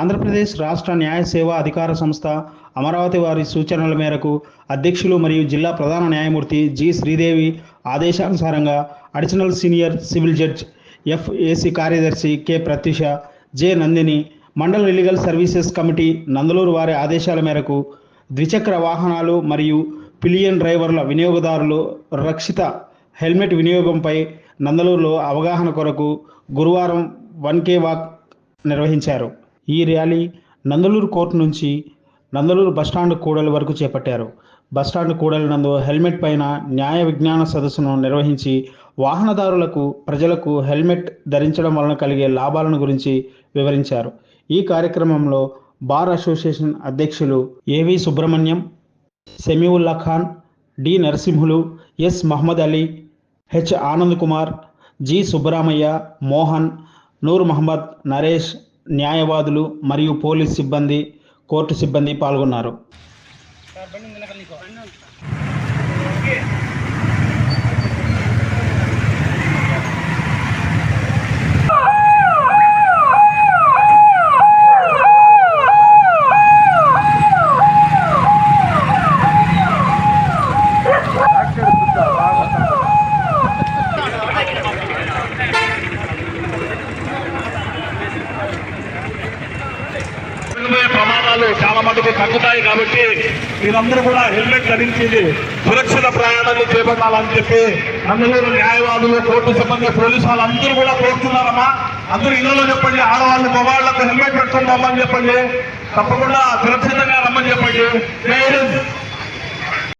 ఆంధ్రప్రదేశ్ రాష్ట్ర న్యాయ సేవా అధికార సంస్థ అమరావతి వారి సూచనల మేరకు అధ్యక్షులు మరియు జిల్లా ప్రధాన న్యాయమూర్తి G Sridevi ఆదేశానుసారంగా additional senior civil judge FAC కార్యదర్శి కె ప్రత్యూష జె నందిని మండల లీగల్ సర్వీసెస్ కమిటీ నందలూరు వారి ఆదేశాల మేరకు ద్విచక్ర వాహనాలు మరియు పిలియన్ డ్రైవర్ల వినియోగదారులు రక్షిత హెల్మెట్ వినియోగంపై నందలూరులో అవగాహన కొరకు గురువారం వన్ కే వాక్ నిర్వహించారు. ఈ ర్యాలీ నందలూరు కోర్టు నుంచి నందలూరు బస్టాండ్ కూడల వరకు చేపట్టారు. బస్టాండ్ కూడలి నందు హెల్మెట్ పైన న్యాయ విజ్ఞాన సదస్సును నిర్వహించి వాహనదారులకు ప్రజలకు హెల్మెట్ ధరించడం వలన కలిగే లాభాలను గురించి వివరించారు. ఈ కార్యక్రమంలో బార్ అసోసియేషన్ అధ్యక్షులు AV Subrahmanyam Samiulla Khan D Narasimhulu S Mohammed Ali H Anand Kumar G Subbaramaiah Mohan Noor Mohammed Naresh న్యాయవాదులు మరియు పోలీస్ సిబ్బంది కోర్టు సిబ్బంది పాల్గొన్నారు. ప్రమాదాలు చాలా మటుకు తగ్గుతాయి కాబట్టి మీరందరూ కూడా హెల్మెట్ ధరించింది సురక్షిత ప్రయాణాలు చేపట్టాలని చెప్పి నందలూరు న్యాయవాదులు కోర్టు సిబ్బంది పోలీసు వాళ్ళు అందరూ కూడా కోరుతున్నారమ్మా. అందరూ ఇళ్ళలో చెప్పండి ఆడవాళ్ళు మగవాళ్ళకు హెల్మెట్ పెట్టుకుందామని చెప్పండి. తప్పకుండా సురక్షితంగా రమ్మని చెప్పండి.